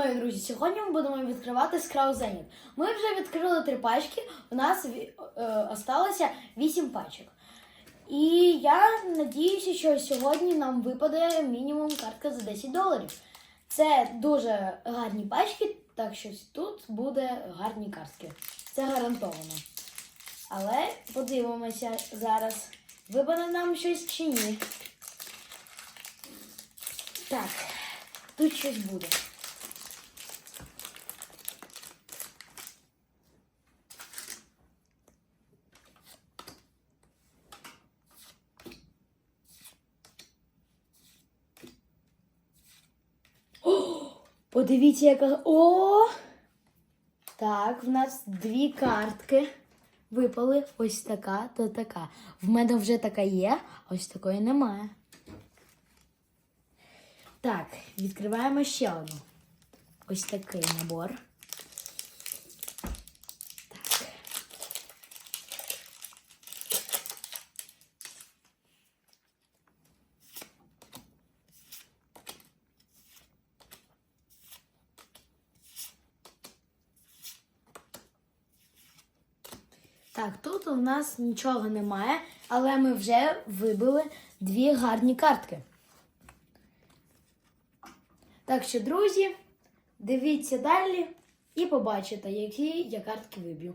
мої друзі, сьогодні ми будемо відкривати Скрау Зенит. Ми вже відкрили три пачки, у нас ві- е, вісім пачок. І я надіюся, що сьогодні нам випаде мінімум картка за 10 доларів. Це дуже гарні пачки, так що тут буде гарні картки. Це гарантовано. Але подивимося зараз, випаде нам щось чи ні. Так, тут щось буде. О, подивіться, яка. О! Так, в нас дві картки випали. Ось така та така. В мене вже така є, а ось такої немає. Так, відкриваємо ще одну. Ось такий набор. Так, тут у нас нічого немає, але ми вже вибили дві гарні картки. Так що, друзі, дивіться далі і побачите, які я картки виб'ю.